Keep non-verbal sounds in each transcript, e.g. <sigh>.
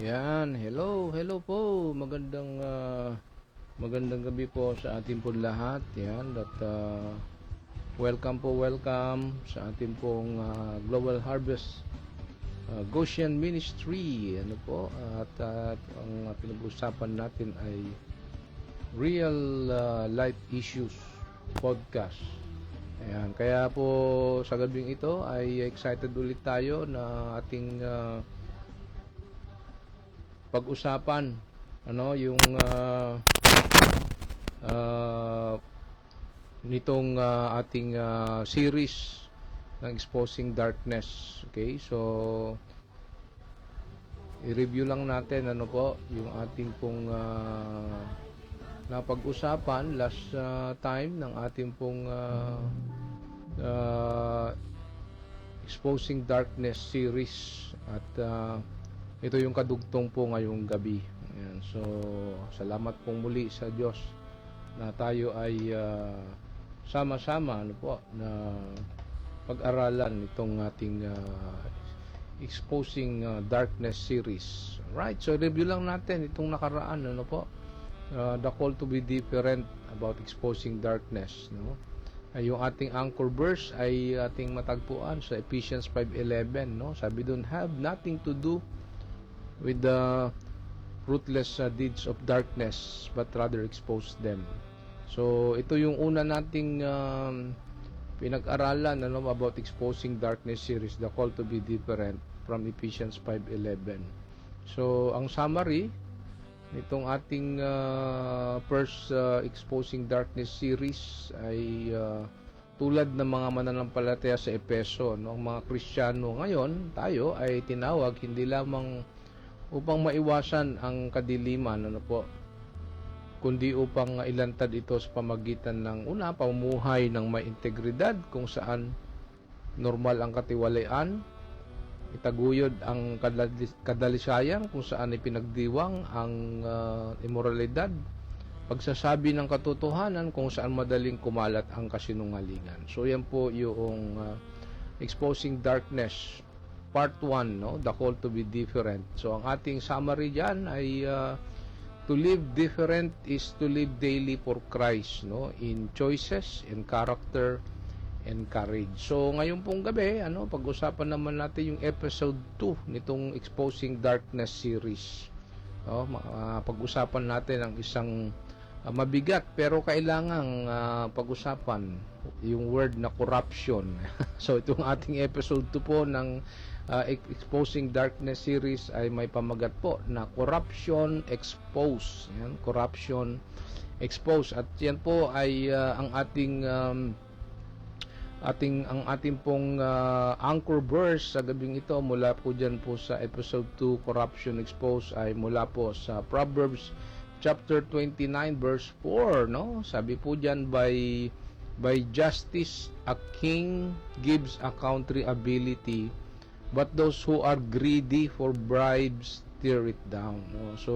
Yan, hello, hello po. Magandang ah, magandang gabi po sa ating po lahat. Yan, at ah, welcome po, welcome sa ating pong ah, Global Harvest ah, Goshen Ministry. Ano po? At, at ang pinag-usapan natin ay Real ah, Life Issues Podcast. Ayan, kaya po sa gabing ito ay excited ulit tayo na ating ah, pag-usapan ano yung ah, ah, nitong ah, ating ah, series ng Exposing Darkness. Okay? So i-review lang natin ano po yung ating pong ah, napag-usapan last ah, time ng ating pong ah, ah, Exposing Darkness series at ah, ito yung kadugtong po ngayong gabi. Ayan. So, salamat pong muli sa Diyos na tayo ay ah, sama-sama ano po na pag-aralan itong ating ah, exposing ah, darkness series. Right. So review lang natin itong nakaraan ano po. Ah, the call to be different about exposing darkness, no? Ay, yung ating anchor verse ay ating matagpuan sa Ephesians 5:11, no? Sabi doon, have nothing to do with the fruitless uh, deeds of darkness but rather expose them. So ito yung una nating um, pinag-aralan ano about exposing darkness series the call to be different from Ephesians 5:11. So ang summary nitong ating uh, first uh, exposing darkness series ay uh, tulad ng mga mananampalataya sa Epeso no ang mga Kristiyano ngayon tayo ay tinawag hindi lamang upang maiwasan ang kadiliman ano po kundi upang ilantad ito sa pamagitan ng una pamumuhay ng may integridad kung saan normal ang katiwalian itaguyod ang kadali- kadalisayan kung saan ipinagdiwang ang ah, immoralidad pagsasabi ng katotohanan kung saan madaling kumalat ang kasinungalingan. So yan po yung ah, exposing darkness part 1 no? The call to be different. So ang ating summary diyan ay uh, to live different is to live daily for Christ no? In choices in character and courage. So ngayon pong gabi ano pag-usapan naman natin yung episode 2 nitong exposing darkness series. No? Ah, pag-usapan natin ang isang ah, mabigat pero kailangang ah, pag-usapan yung word na corruption. <laughs> So itong ating episode 2 po ng uh, Ex- Exposing Darkness series ay may pamagat po na Corruption Expose. Yan, Corruption Expose. At yan po ay uh, ang ating um, ating ang ating pong uh, anchor verse sa gabing ito mula po diyan po sa episode 2 Corruption Expose ay mula po sa Proverbs chapter 29 verse 4 no sabi po diyan by by justice a king gives a country ability but those who are greedy for bribes tear it down no? So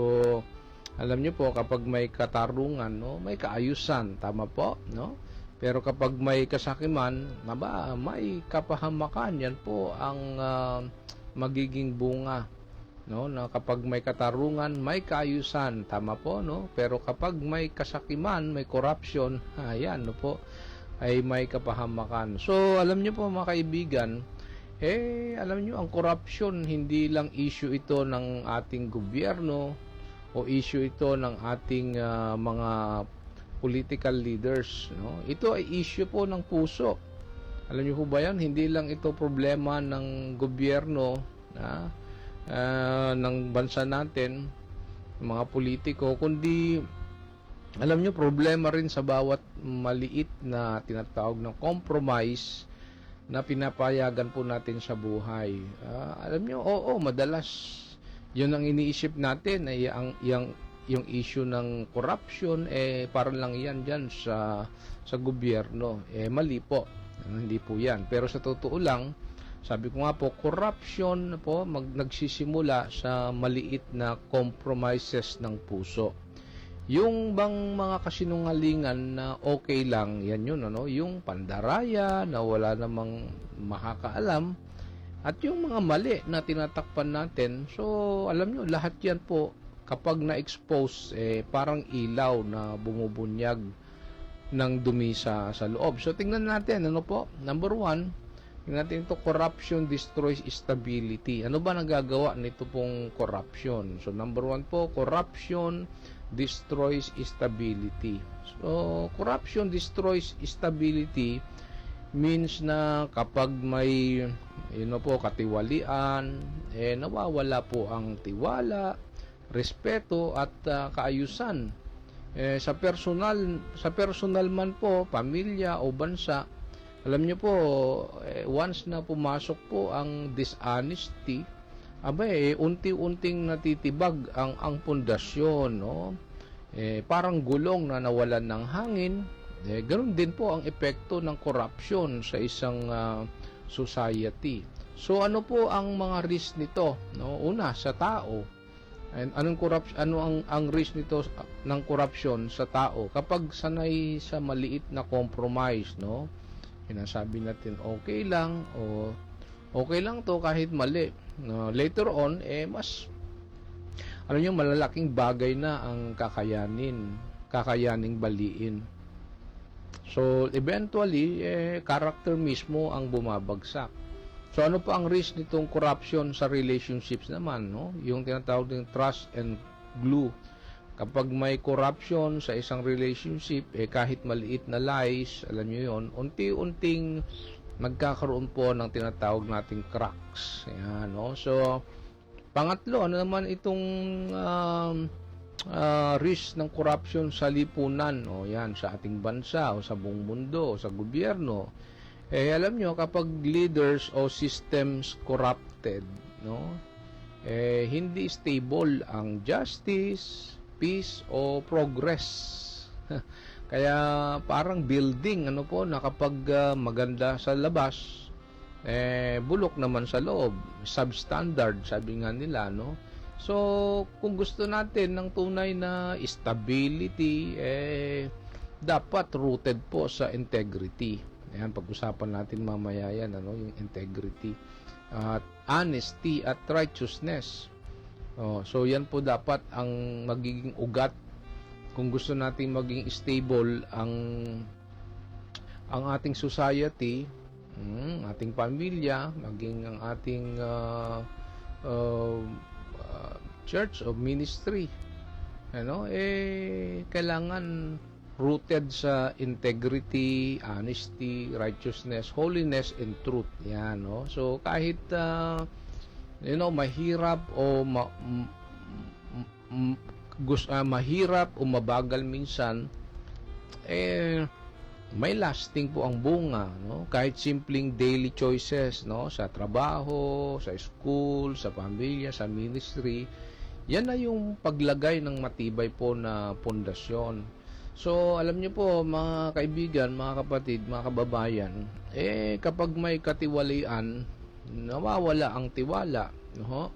alam niyo po kapag may katarungan no? May kaayusan tama po no? Pero kapag may kasakiman naba may kapahamakan yan po ang ah, magiging bunga no? Na kapag may katarungan may kaayusan tama po no? Pero kapag may kasakiman may corruption <laughs> ayan no po ay may kapahamakan. So alam niyo po mga kaibigan eh, alam nyo, ang corruption, hindi lang issue ito ng ating gobyerno o issue ito ng ating ah, mga political leaders. No? Ito ay issue po ng puso. Alam niyo po ba yan? Hindi lang ito problema ng gobyerno na ah, ng bansa natin, mga politiko, kundi alam niyo problema rin sa bawat maliit na tinatawag ng compromise na pinapayagan po natin sa buhay. Ah, alam niyo, oo, madalas. Yun ang iniisip natin ay ang yung yung issue ng corruption eh parang lang yan diyan sa sa gobyerno. Eh mali po. Hindi po yan. Pero sa totoo lang sabi ko nga po corruption po mag, nagsisimula sa maliit na compromises ng puso yung bang mga kasinungalingan na okay lang, yan yun, ano? Yung pandaraya na wala namang makakaalam, At yung mga mali na tinatakpan natin, so alam nyo, lahat yan po, kapag na-expose, eh, parang ilaw na bumubunyag ng dumi sa, sa loob. So tingnan natin, ano po? Number one, tingnan natin ito, corruption destroys stability. Ano ba nagagawa nito pong corruption? So number one po, corruption destroys stability. So corruption destroys stability means na kapag may yun know po katiwalian eh nawawala po ang tiwala respeto at ah, kaayusan eh, sa personal sa personal man po pamilya o bansa alam niyo po eh, once na pumasok po ang dishonesty abay eh, unti-unting natitibag ang ang pundasyon no eh, parang gulong na nawalan ng hangin eh, ganun din po ang epekto ng corruption sa isang ah, society. So ano po ang mga risk nito? No, una sa tao. And anong corruption ano ang ang risk nito ng corruption sa tao? Kapag sanay sa maliit na compromise, no? Sinasabi natin okay lang o okay lang to kahit mali. No, later on eh mas alam niyo malalaking bagay na ang kakayanin, kakayaning baliin. So, eventually, eh, character mismo ang bumabagsak. So, ano pa ang risk nitong corruption sa relationships naman, no? Yung tinatawag ng trust and glue. Kapag may corruption sa isang relationship, eh, kahit maliit na lies, alam nyo yon unti-unting magkakaroon po ng tinatawag nating cracks. Yan, no? So, pangatlo, ano naman itong um, ah, risk ng corruption sa lipunan? O yan sa ating bansa o sa buong mundo o sa gobyerno. Eh alam nyo kapag leaders o systems corrupted no eh hindi stable ang justice peace o progress. <laughs> Kaya parang building ano po na kapag ah, maganda sa labas eh bulok naman sa loob substandard sabi nga nila no So, kung gusto natin ng tunay na stability, eh, dapat rooted po sa integrity. Ayan, pag-usapan natin mamaya yan, ano, yung integrity. At honesty at righteousness. Oh, so, yan po dapat ang magiging ugat kung gusto natin maging stable ang ang ating society, mm, ating pamilya, maging ang ating uh, uh, uh, church of ministry ano eh kailangan rooted sa integrity, honesty, righteousness, holiness and truth. Yan, no? So kahit uh, you know mahirap o ma, m, m, gus, ah, mahirap o mabagal minsan eh may lasting po ang bunga, no? Kahit simpleng daily choices, no? Sa trabaho, sa school, sa pamilya, sa ministry, yan na yung paglagay ng matibay po na pundasyon. So, alam niyo po, mga kaibigan, mga kapatid, mga kababayan, eh, kapag may katiwalian, nawawala ang tiwala, no?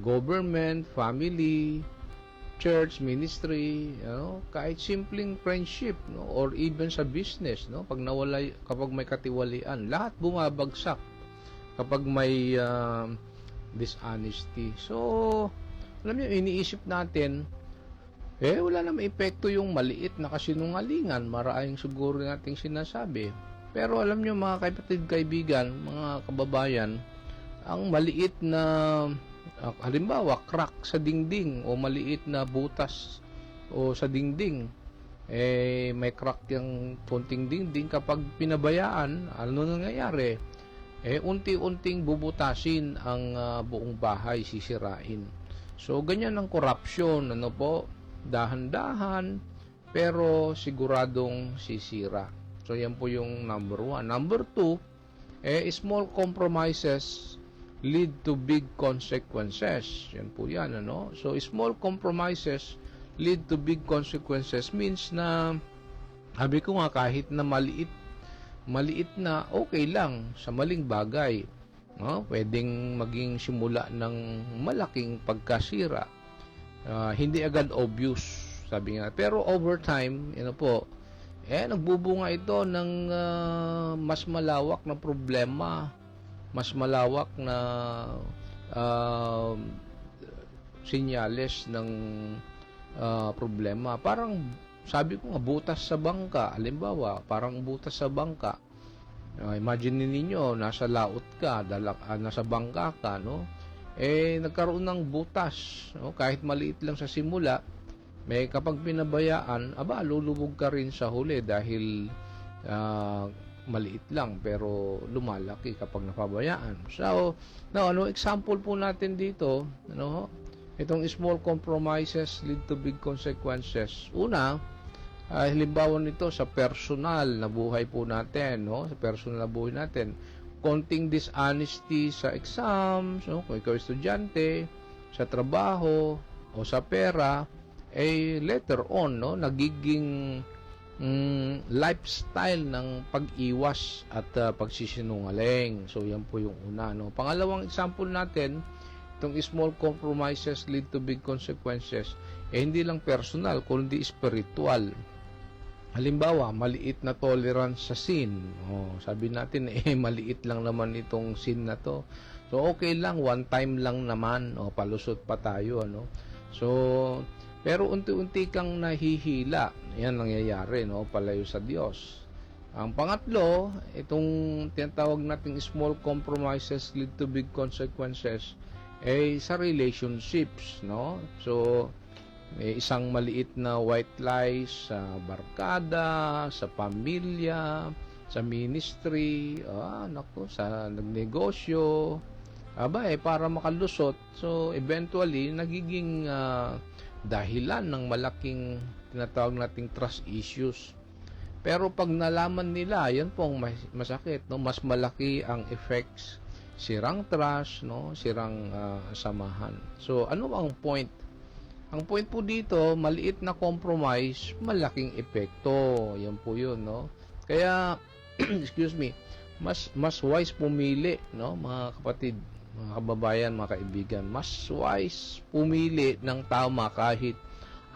Government, family, church, ministry, you know, kahit simpleng friendship, no, or even sa business, no, pag nawala, kapag may katiwalian, lahat bumabagsak kapag may uh, dishonesty. So, alam niyo, iniisip natin, eh, wala namang epekto yung maliit na kasinungalingan, maraming siguro nating sinasabi. Pero alam niyo, mga kapatid, kaibigan, mga kababayan, ang maliit na Ah, halimbawa crack sa dingding o maliit na butas o sa dingding eh may crack yung konting dingding. Kapag pinabayaan ano nangyayari? Eh unti-unting bubutasin ang ah, buong bahay sisirain. So ganyan ang corruption ano po? Dahan-dahan pero siguradong sisira. So yan po yung number one. Number two eh small compromises lead to big consequences. Yan po yan, ano? So, small compromises lead to big consequences. Means na sabi ko nga kahit na maliit maliit na okay lang sa maling bagay. No? Pwedeng maging simula ng malaking pagkasira. Ah, hindi agad obvious sabi nga. Pero over time ano po eh nagbubunga ito ng ah, mas malawak na problema mas malawak na um, sinyales ng ah, problema. Parang sabi ko nga butas sa bangka. Halimbawa, parang butas sa bangka. Ah, imagine ninyo, nasa laot ka, dala, ah, nasa bangka ka, no? Eh, nagkaroon ng butas, no? Kahit maliit lang sa simula, may kapag pinabayaan, aba, lulubog ka rin sa huli dahil ah, maliit lang pero lumalaki kapag napabayaan. So, now, ano example po natin dito, ano? Itong small compromises lead to big consequences. Una, ah, halimbawa nito sa personal na buhay po natin, no? Sa personal na buhay natin, konting dishonesty sa exams, no? Kung ikaw estudyante, sa trabaho, o sa pera, eh later on, no? Nagiging mm, lifestyle ng pag-iwas at ah, pagsisinungaling. So, yan po yung una, no? Pangalawang example natin, itong small compromises lead to big consequences, eh hindi lang personal, kundi spiritual. Halimbawa, maliit na tolerance sa sin. Oh, sabi natin, <laughs> eh, maliit lang naman itong sin na to. So, okay lang, one time lang naman. O, palusot pa tayo, ano. So, pero unti-unti kang nahihila. Yan nangyayari, no, palayo sa Diyos. Ang pangatlo, itong tinatawag nating small compromises lead to big consequences, eh, sa relationships, no? So, may isang maliit na white lies sa barkada, sa pamilya, sa ministry, ah, nako, sa nagnegosyo. Aba, eh, para makalusot. So, eventually, nagiging ah, dahilan ng malaking tinatawag nating trust issues. Pero pag nalaman nila, yan po ang mas- masakit, no? Mas malaki ang effects sirang trust, no? Sirang ah, samahan. So, ano ang point? Ang point po dito, maliit na compromise, malaking epekto. Yan po 'yun, no? Kaya <clears throat> excuse me, mas mas wise pumili, no, mga kapatid, mga kababayan, mga kaibigan. Mas wise pumili ng tama kahit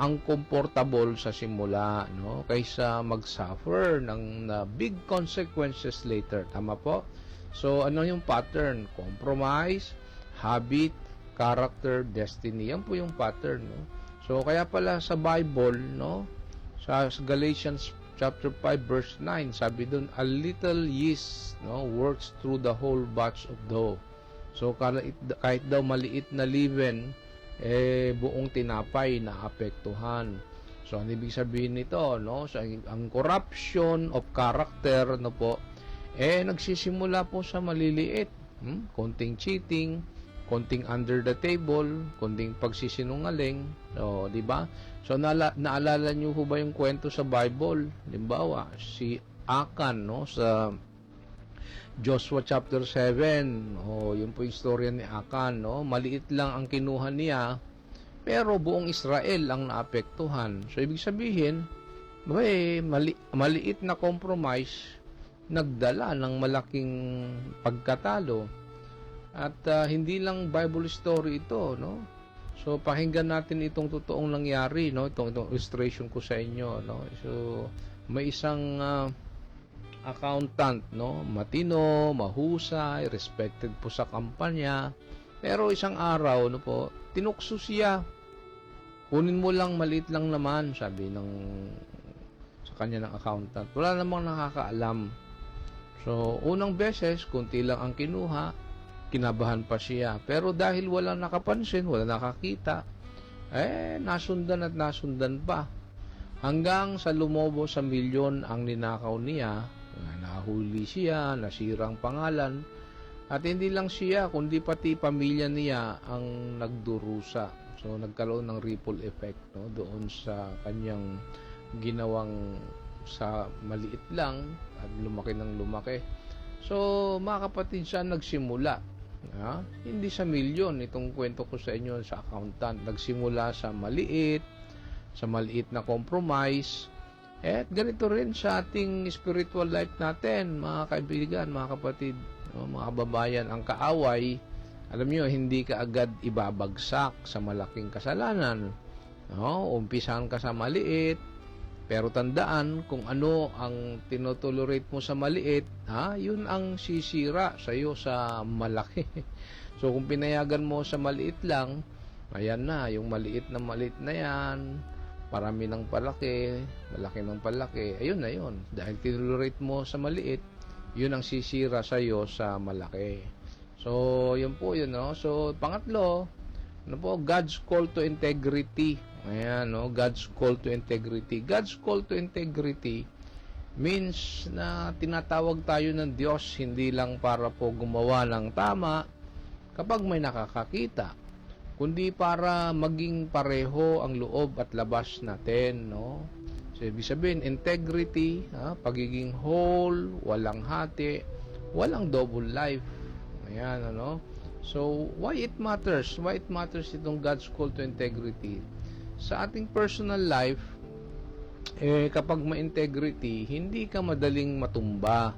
ang comfortable sa simula, no, kaysa mag-suffer ng na big consequences later. Tama po? So, ano yung pattern? Compromise, habit, character, destiny. Yan po yung pattern, no? So, kaya pala sa Bible, no? Sa Galatians chapter 5 verse 9, sabi doon, a little yeast, no, works through the whole batch of dough. So, kahit, daw maliit na leaven, eh, buong tinapay na apektuhan. So, ano ibig sabihin nito, no? So, ang, ang corruption of character, no po, eh, nagsisimula po sa maliliit. Hmm? Konting cheating, konting under the table, konting pagsisinungaling, o, di ba? So naala, naalala niyo ho ba yung kwento sa Bible? Limbawa, si Akan no sa Joshua chapter 7. Oh, yun po yung istorya ni Akan, no? Maliit lang ang kinuha niya, pero buong Israel ang naapektuhan. So ibig sabihin, may mali, maliit na compromise nagdala ng malaking pagkatalo. At ah, hindi lang Bible story ito, no? So pakinggan natin itong totoong nangyari, no? Itong, itong illustration ko sa inyo, no? So may isang ah, accountant, no? Matino, mahusay, respected po sa kampanya. Pero isang araw, no po, tinukso siya. Kunin mo lang, maliit lang naman, sabi ng sa kanya ng accountant. Wala namang nakakaalam. So, unang beses, kunti lang ang kinuha, kinabahan pa siya. Pero dahil walang nakapansin, wala nakakita, eh, nasundan at nasundan pa. Hanggang sa lumobo sa milyon ang ninakaw niya, nahuli siya, nasirang pangalan, at hindi lang siya, kundi pati pamilya niya ang nagdurusa. So, nagkaroon ng ripple effect no, doon sa kanyang ginawang sa maliit lang at lumaki ng lumaki. So, mga kapatid, siya nagsimula. Ha? Hindi sa milyon itong kwento ko sa inyo sa accountant. Nagsimula sa maliit, sa maliit na compromise. At ganito rin sa ating spiritual life natin, mga kaibigan, mga kapatid, mga kababayan, ang kaaway, alam niyo, hindi ka agad ibabagsak sa malaking kasalanan. No? Umpisahan ka sa maliit, Pero tandaan kung ano ang tinotolerate mo sa maliit, ha, yun ang sisira sa iyo sa malaki. <laughs> so kung pinayagan mo sa maliit lang, ayan na, yung maliit na maliit na yan, parami ng palaki, malaki ng palaki, ayun na yun. Dahil tinolerate mo sa maliit, yun ang sisira sa iyo sa malaki. So, yun po yun, no? So, pangatlo, ano po, God's call to integrity. Ayan, no? God's call to integrity. God's call to integrity means na tinatawag tayo ng Diyos hindi lang para po gumawa ng tama kapag may nakakakita, kundi para maging pareho ang loob at labas natin, no? So, ibig sabihin, integrity, ha? pagiging whole, walang hati, walang double life. Ayan, ano? So, why it matters? Why it matters itong God's call to integrity? Sa ating personal life, eh, kapag ma-integrity, hindi ka madaling matumba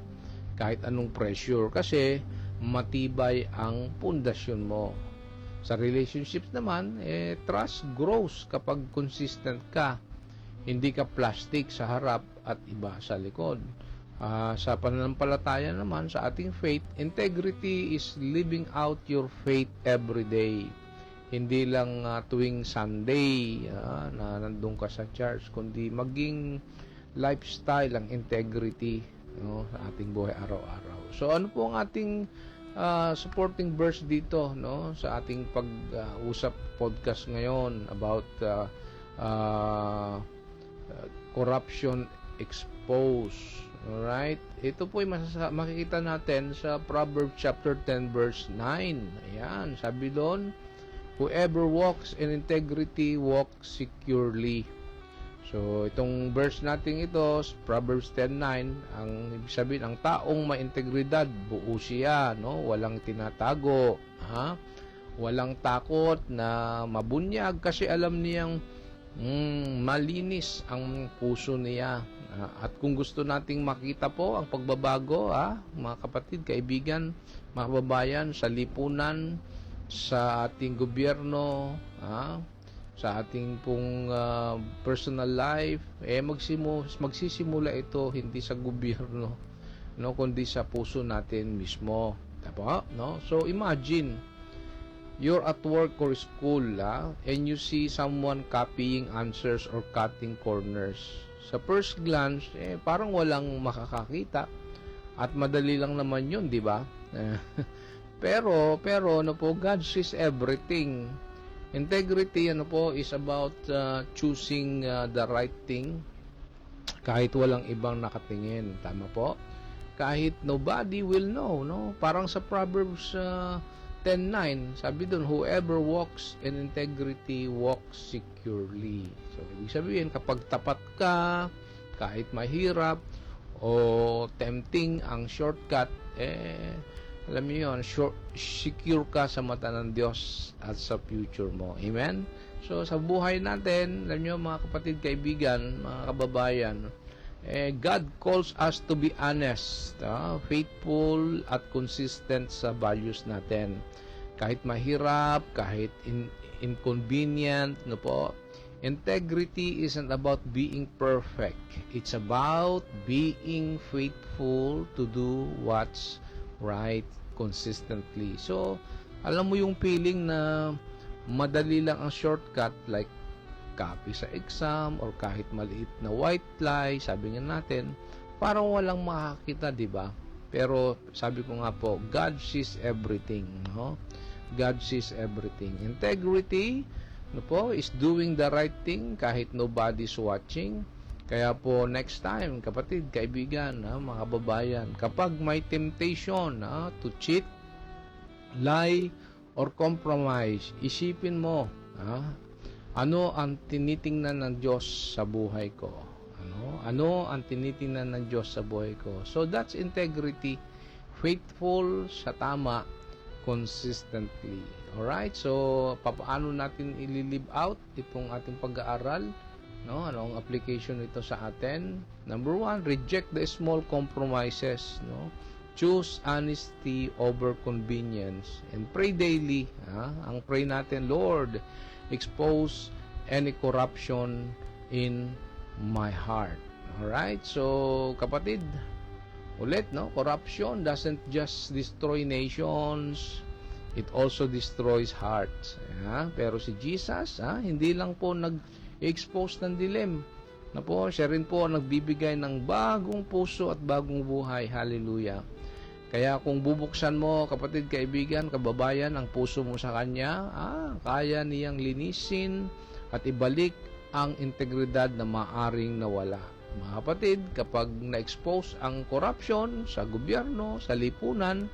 kahit anong pressure kasi matibay ang pundasyon mo. Sa relationships naman, eh, trust grows kapag consistent ka. Hindi ka plastic sa harap at iba sa likod. Ah, sa pananampalataya naman, sa ating faith, integrity is living out your faith every day. Hindi lang ah, tuwing Sunday ah, na nandun ka sa church, kundi maging lifestyle ang integrity no, sa ating buhay araw-araw. So ano po ang ating ah, supporting verse dito no sa ating pag-usap podcast ngayon about ah, ah, corruption exposed. Alright? Ito po ay masasa- makikita natin sa Proverbs chapter 10 verse 9. Ayan, sabi doon, Whoever walks in integrity walks securely. So, itong verse natin ito, Proverbs 10.9, ang ibig sabihin, ang taong may integridad, buo siya, no? Walang tinatago, ha? Walang takot na mabunyag kasi alam niyang mm, malinis ang puso niya. Ah, at kung gusto nating makita po ang pagbabago, ha, mga kapatid, kaibigan, mga sa lipunan, sa ating gobyerno, ha, sa ating pong ah, personal life, eh magsimu, magsisimula ito hindi sa gobyerno, no, kundi sa puso natin mismo. Tama, no? So imagine you're at work or school ah, and you see someone copying answers or cutting corners. Sa first glance, eh, parang walang makakakita at madali lang naman yun, di ba? <laughs> pero, pero, ano po, God sees everything. Integrity, ano po, is about uh, choosing uh, the right thing kahit walang ibang nakatingin. Tama po? Kahit nobody will know, no? Parang sa Proverbs uh, 10.9, sabi doon, whoever walks in integrity walks securely. So, ibig sabihin, kapag tapat ka, kahit mahirap, o tempting ang shortcut, eh, alam niyo yun, short, secure ka sa mata ng Diyos at sa future mo. Amen? So, sa buhay natin, alam niyo mga kapatid, kaibigan, mga kababayan, eh, God calls us to be honest, ah, faithful at consistent sa values natin. Kahit mahirap, kahit in, inconvenient, no po, integrity isn't about being perfect. It's about being faithful to do what's right consistently. So, alam mo yung feeling na madali lang ang shortcut like copy sa exam or kahit maliit na white lie, sabi nga natin, parang walang makakita, di ba? Pero sabi ko nga po, God sees everything, no? God sees everything. Integrity, no po, is doing the right thing kahit nobody's watching. Kaya po next time, kapatid, kaibigan, ha, mga babayan, kapag may temptation ha, to cheat, lie, or compromise, isipin mo, ha, ano ang tinitingnan ng Diyos sa buhay ko? Ano? Ano ang tinitingnan ng Diyos sa buhay ko? So that's integrity, faithful sa tama, consistently. Alright? So, paano natin i-live out itong ating pag-aaral? No? Ano ang application nito sa atin? Number one, reject the small compromises. No? Choose honesty over convenience. And pray daily. Ha? Ang pray natin, Lord, expose any corruption in my heart. Alright? So, kapatid, ulit, no? Corruption doesn't just destroy nations, it also destroys hearts. Yeah? Pero si Jesus, ha? hindi lang po nag-expose ng dilim. Na po, siya rin po ang nagbibigay ng bagong puso at bagong buhay. Hallelujah. Kaya kung bubuksan mo, kapatid, kaibigan, kababayan, ang puso mo sa Kanya, ah, kaya niyang linisin at ibalik ang integridad na maaring nawala. Mga kapatid, kapag na-expose ang corruption sa gobyerno, sa lipunan,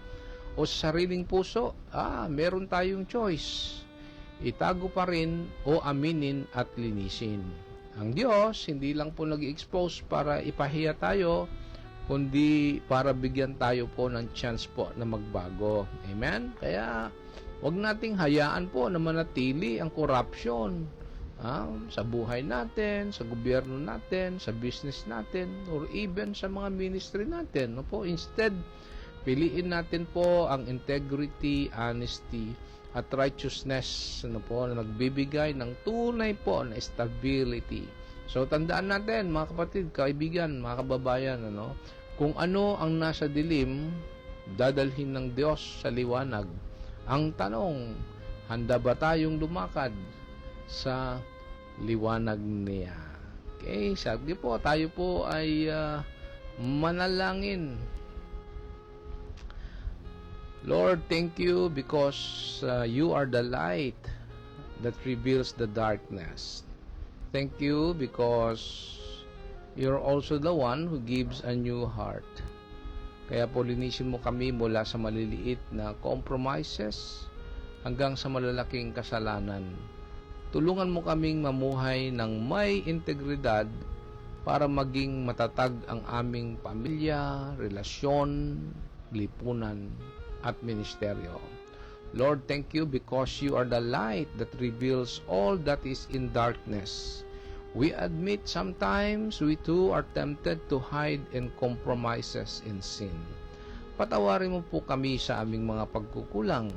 o sa sariling puso, ah, meron tayong choice. Itago pa rin o aminin at linisin. Ang Diyos, hindi lang po nag-expose para ipahiya tayo, kundi para bigyan tayo po ng chance po na magbago. Amen? Kaya, wag nating hayaan po na manatili ang corruption ah, sa buhay natin, sa gobyerno natin, sa business natin, or even sa mga ministry natin. No po? Instead, piliin natin po ang integrity, honesty, at righteousness ano po, na nagbibigay ng tunay po na stability. So, tandaan natin, mga kapatid, kaibigan, mga kababayan, ano, kung ano ang nasa dilim, dadalhin ng Diyos sa liwanag. Ang tanong, handa ba tayong lumakad sa liwanag niya? Okay, sabi po, tayo po ay ah, manalangin. Lord, thank you because uh, you are the light that reveals the darkness. Thank you because you're also the one who gives a new heart. Kaya po linisin mo kami mula sa maliliit na compromises hanggang sa malalaking kasalanan. Tulungan mo kaming mamuhay ng may integridad para maging matatag ang aming pamilya, relasyon, lipunan, at ministeryo. Lord, thank you because you are the light that reveals all that is in darkness. We admit sometimes we too are tempted to hide in compromises in sin. Patawarin mo po kami sa aming mga pagkukulang.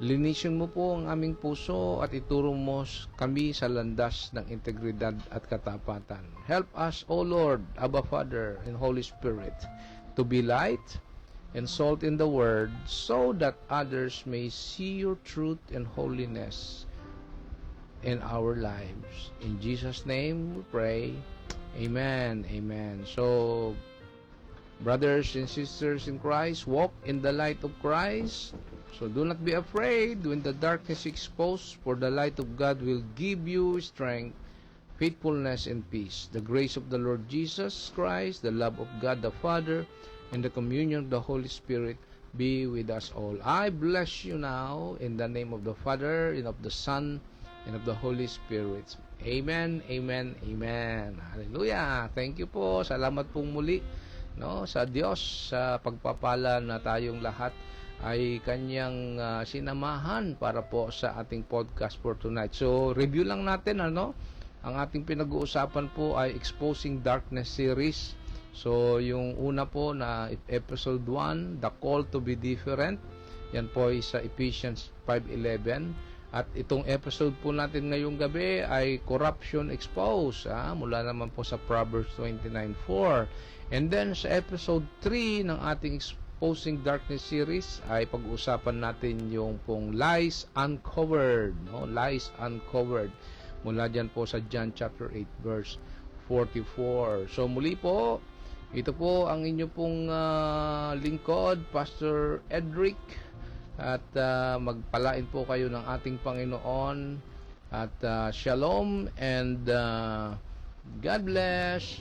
Linisin mo po ang aming puso at ituro mo kami sa landas ng integridad at katapatan. Help us, O Lord, Abba Father, and Holy Spirit, to be light and salt in the word so that others may see your truth and holiness in our lives. In Jesus' name we pray. Amen. Amen. So, brothers and sisters in Christ, walk in the light of Christ. So do not be afraid when the darkness exposed, for the light of God will give you strength, faithfulness, and peace. The grace of the Lord Jesus Christ, the love of God the Father, and the communion of the Holy Spirit be with us all. I bless you now in the name of the Father, and of the Son, and of the Holy Spirit. Amen, amen, amen. Hallelujah. Thank you po. Salamat pong muli no sa Diyos sa pagpapala na tayong lahat ay kanyang ah, sinamahan para po sa ating podcast for tonight. So, review lang natin ano. Ang ating pinag-uusapan po ay Exposing Darkness series. So, yung una po na episode 1, The Call to be Different. Yan po ay sa Ephesians 5.11. At itong episode po natin ngayong gabi ay Corruption Exposed. Ah, mula naman po sa Proverbs 29.4. And then sa episode 3 ng ating Exposing Darkness series ay pag-uusapan natin yung pong Lies Uncovered. No? Lies Uncovered. Mula dyan po sa John chapter 8 verse 44. So muli po, ito po ang inyo pong ah, lingkod, Pastor Edric. At ah, magpalain po kayo ng ating Panginoon. At ah, shalom and ah, God bless.